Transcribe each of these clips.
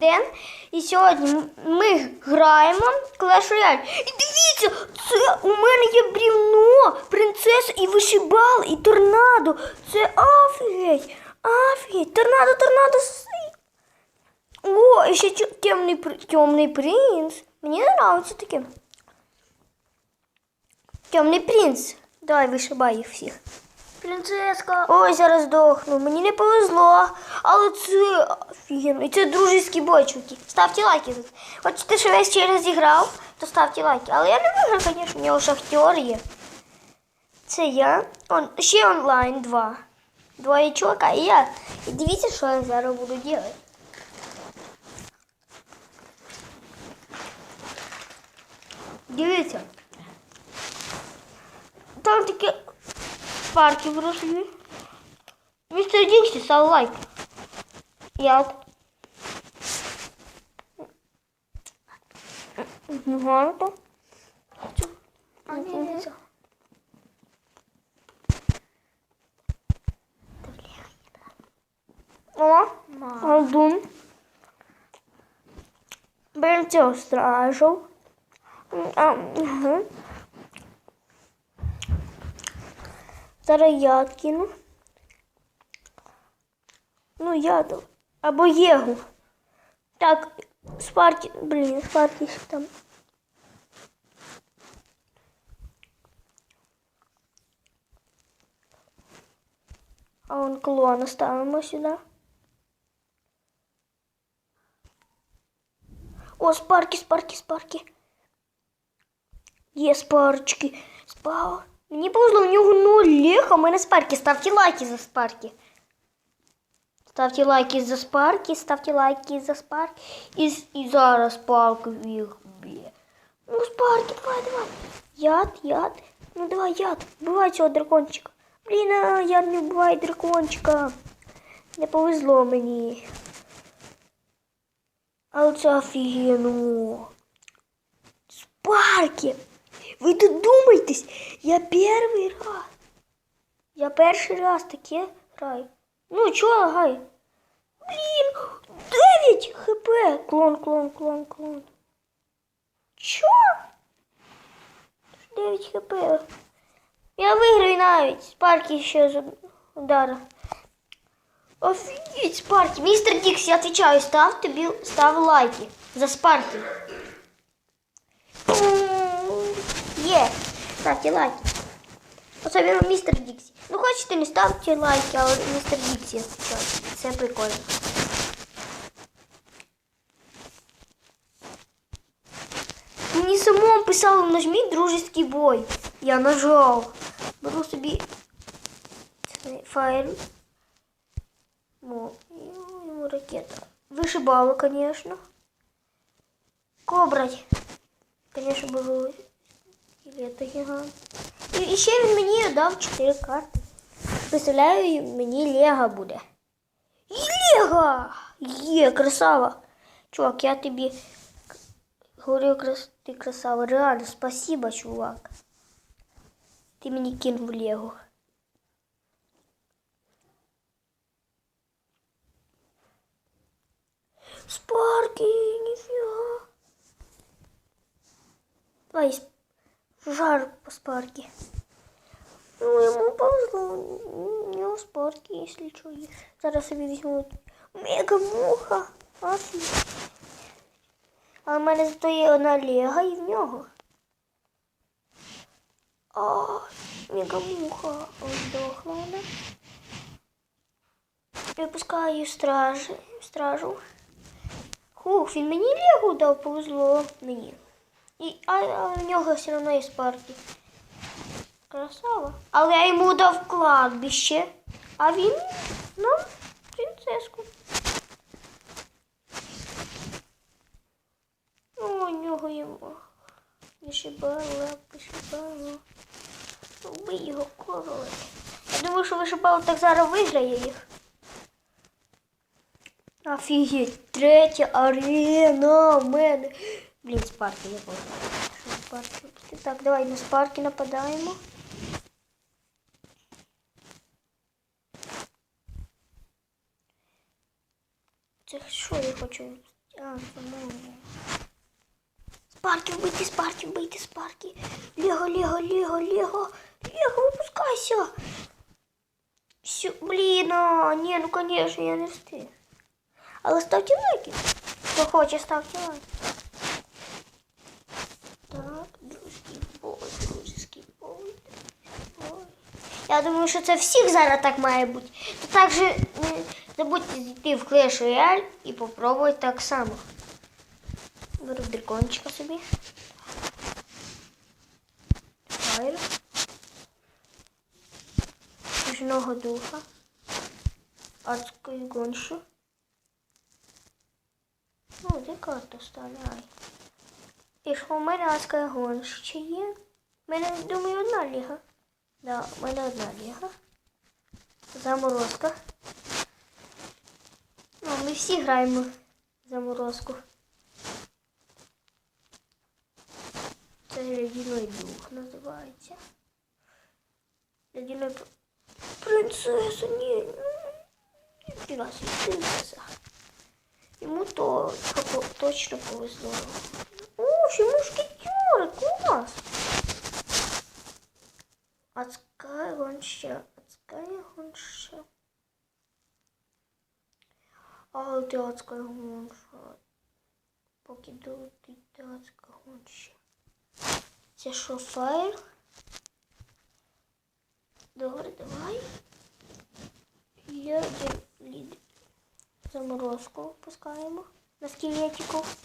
Ден. І сьогодні ми граємо Clash Royale. І дивіться, це у мене є брівно, принцеса і вишибал, і торнадо. Це офігеть. Офігеть. Торнадо, торнадо. О, і ще темний, темний принц. Мені подобається таке. Темний принц. Давай вишибай їх всіх. Принцеска. Ой, зараз здохну. Мені не повезло. Але це офігенно. І це дружеські бойчуки. Ставте лайки. Хочете, що весь ще раз зіграв, то ставте лайки. Але я не виграв, звісно, у нього шахтер є. Це я. Он, ще онлайн два. Двоє чувака і я. І дивіться, що я зараз буду робити. Дивіться. Там такі парки вросли. Мистер Дикси, став лайк. Я. Гарно. А, ні, ні, ні. О, Ма. Алдун. Берем цього стражу. А, угу. Зараз я кину. Ну, я там. Або Єгу. Так, Спарті. Блін, Спарті ще там. А вон клона ставимо сюди. О, спарки, спарки, спарки. Є спарочки. Спа. Мені повезло, у нього нуль леха, у мене спарки. Ставте лайки за спарки. Ставте лайки за спарки, ставте лайки за спарки. І, і зараз спарки їх б'є. Ну, спарки, давай, давай. Яд, яд. Ну давай, яд. Вбивай цього дракончика. Блін, яд не вбиває дракончика. Не повезло мені. Але це офігенно. Спарки! Ви додумайтесь, я перший раз. Я перший раз таке граю. Ну, чого лагай? Блін, 9 хп. Клон, клон, клон, клон. Чо? 9 хп. Я виграю навіть. Спарки ще з удара. Офігеть, Спарки. Містер Дікс, я отвечаю, став тобі став лайки за Спарки. Ставте лайки. Особливо містер Діксі. Ну, хочете, не ставте лайки, але містер Діксі я отвечаю. Це прикольно. Мені самому писало, нажміть дружеский бой. Я нажав. Беру собі цей файл. Ну, и ему ракета. Вышибала, конечно. Кобрать. Конечно, було скелета гігант. І, і ще він мені дав 4 карти. Представляю, мені Лего буде. І Лего! Є, красава. Чувак, я тобі говорю, крас... ти красава. Реально, спасибо, чувак. Ти мені кинув Лего. Спарки, нифига. Давай с- жар по спарке. Ну, ему повезло. У него спарки, если что. Зараз собі візьму мега муха. А в мене зато є одна лега і в нього. А, мега муха. Ось здохла вона. Випускаю стражі, стражу. Хух, він мені лігу дав, повезло мені. І, а, в нього все одно є спарки. Красава. Але я йому дав кладбище, а він нам принцеску. О, у нього йому. Вишибало, вишибало. Убий його король. Я думаю, що вишибало так зараз виграє їх. Офігеть, третя арена в мене. Блін, спарки я. Що спарки? Так, давай на спарки нападаємо. Це я хочу А, по-моєму. Спарки вбити, спарки вбити, спарки. Лего, Лего, Лего, Лего. Лего, випускайся. Все, блін, а, ні, ну конечно, я не встиг. Але ставте лайки. Хто хоче, ставте лайки. Я думаю, що це всіх зараз так має бути. То також не забудьте зайти в Clash Royale і попробувати так само. Беру дракончика собі. Фаєр. Южного духа. Адської гонші. Ну, де карту вставляй. І що у мене адська гонща чи є? У мене, думаю, одна ліга. Да, у мене одна ліга. Заморозка. Ну, ми всі граємо в заморозку. Це ледяной дух називається. Ледяной пр- принцеса, ні, ну, ніфіга собі, принцеса. Йому то поко- точно повезло. О, ще мушкетери, клас! Адская гонща, адская гонща. А, ти адская гонща. Поки долетить до адська гонща. Це що, файл? Добре, давай. Леді, лід. Заморозку пускаємо. На скелетиков.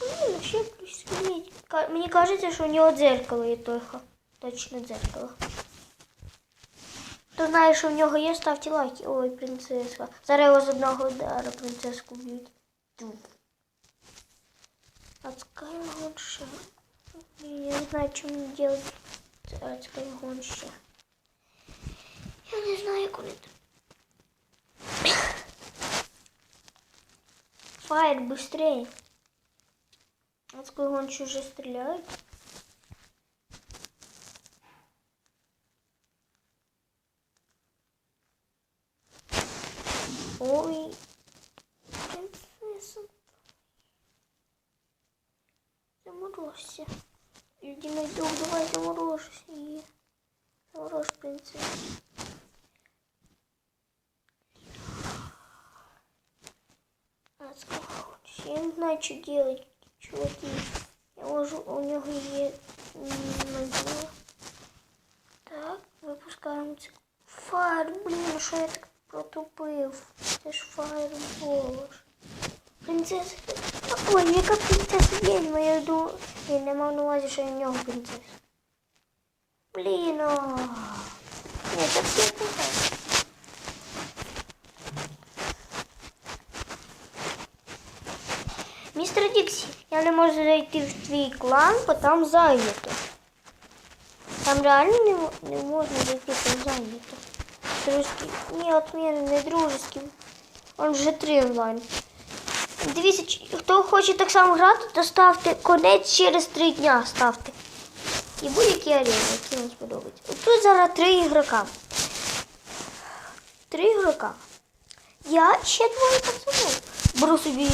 Блін, ще плюс скелетик. Ка- Мені кажеться, що у нього дзеркало є тихо. Точно дзеркало. Хто знає, що в нього є, ставте лайки. Ой, принцеска. Зараз його з одного удара принцеску б'ють. Адская гонща. Я не знаю, что мне делать с адской гонща. Я не знаю, вони тут. Фаер, быстрее. Адскую гонщу уже стреляют. Заморозься. Ледяной дух, давай заморожься її. Заморож, принцесса. Адская гонща. Я не знаю, что делать, чуваки. Я можу, у нього є наділо. Так, випускаємо це. Фаер, блін, що я так протупив? Це ж фаер волош. Принцеса. Ой, яка принцеса відьма, я думаю. Я не мав на увазі, що я в нього принцеса. Блін, а. Ні, це все погано. Містер Діксі, я не можу зайти в твій клан, бо там зайнято. Там реально не, не можна зайти, там зайнято. Дружки. Ні, от мене не дружеський. Он вже три онлайн. Дивіться, хто хоче так само грати, то ставте конець через три дня ставте. І будь-які арени, які вам сподобаються. Тут зараз три ігрока. Три ігрока. Я ще двоє пацанів. Беру собі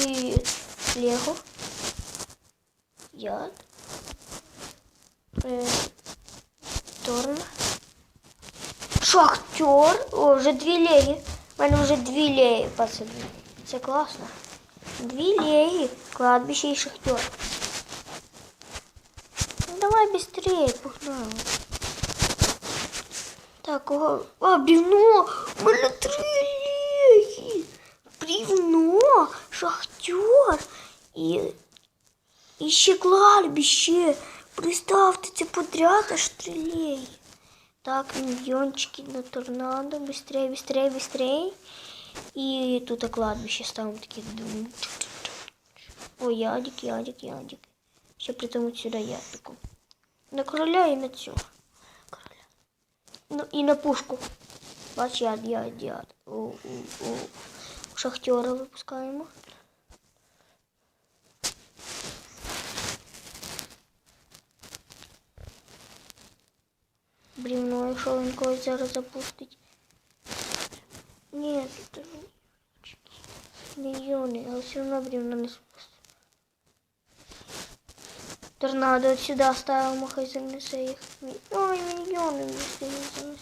Лего. Яд. Е, Торн. Шахтер. О, вже дві легі. У мене вже дві легі, пацани. Це класно. Дві легі. Кладбище і шахтер. Ну, давай быстрее, погнали. Так, кого? А, бревно! У мене три легі. Бревно, шахтер і, і ще кладбище. Представте, це подряд аж три легі. Так, миньончики на торнадо. Быстрее, быстрее, быстрее. И тут и кладбище ставим такие дум. О, ядик, ядик, ядик. Ще притомуть сюди ядику. На короля і на цього. Короля. Ну, і на пушку. Бач, яд, яд, яд. О, о, о. Шахтера випускаємо. Брівно, якщо він когось зараз запустить. Ні, тут. Мільйони, але все брівна не спустить. Торнадо хай занесе їх. Мі- Ой, мільйони не.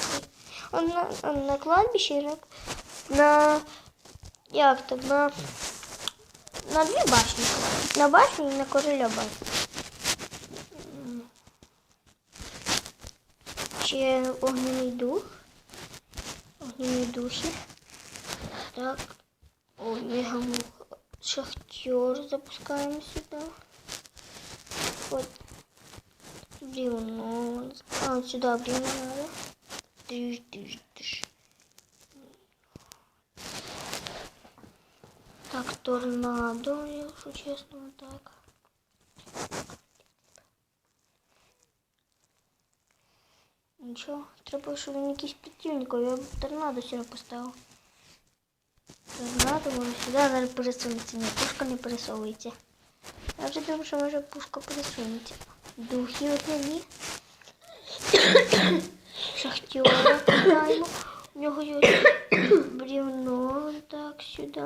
Он на, он на кладбище, на, на як так, на, на дві башні. На башню і на короля башню. Ще огняний дух. Огняні духи. Так. Ой, мега шахтер запускаем сюда. Вот. Бревно. А, вот сюда бревно надо. Тыш, тыш, тыш. Так, торнадо, якщо чесно, так. Нічого, треба, щоб він якийсь я б торнадо сюди поставив. Воно сюди зараз пересунеться. Ні, пушка не пересовується. Я вже думаю, що може пушка пересунеться. Духи одні. Шахтера кидаємо. У нього є бревно так сюди.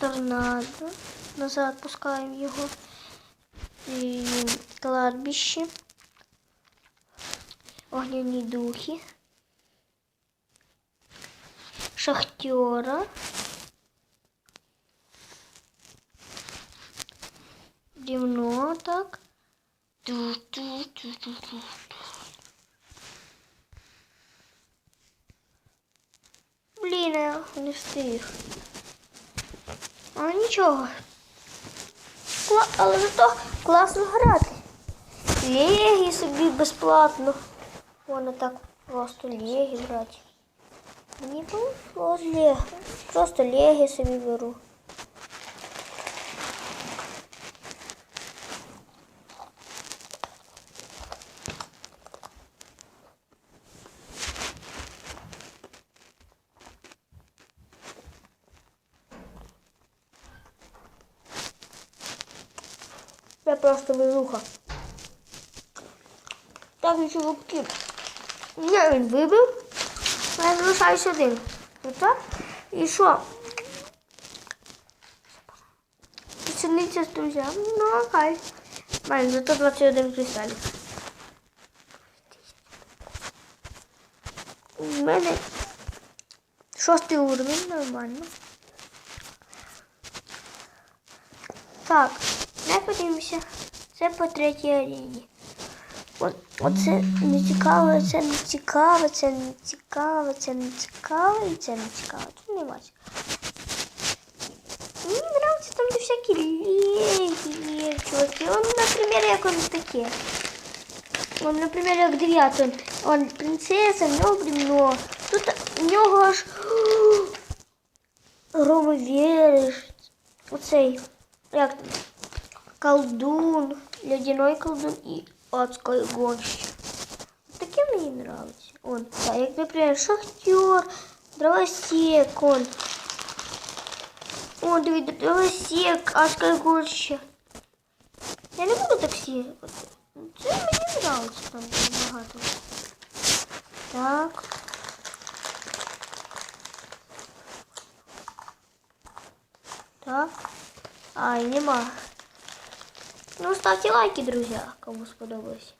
Торнадо. Назад пускаємо його. І кладбище. Огняні духи. Шахтера. Дивно так. Блін, я не встиг. А нічого. Кла... Але зато класно грати. Легі собі безплатно. Воно так просто легі брати. Мені повезло з лего. Просто легі собі беру. Я просто везуха. Так, і чоловіки. Я він вибив. Я залишаюсь один. Отак. І що? Сидиться з друзями. Ну, окей. Блин, зато 21 кристалів. У мене шостий уровень, нормально. Так, не подивимося. Це по третій арені. От, оце не цікаво, це не цікаво, це не цікаво, це не цікаво і це не цікаво. Це не бачу. Мені подобається там де всякі легі є, чуваки. Он, наприклад, як он таке. Он, наприклад, як дев'ятий. Он принцеса, в нього бревно. Тут у нього аж громовіриш. Оцей, як там, колдун, ледяной колдун і адський гонщик. Таке мені нравится. Он, так, як, наприклад, шахтер, дровосек, он. О, диви, дровосек, адський гонщик. Я не буду так всі. Це мені нравится там багато. Так. Так. Ай, нема. Ну, ставьте лайки, друзья, кому сподобалось.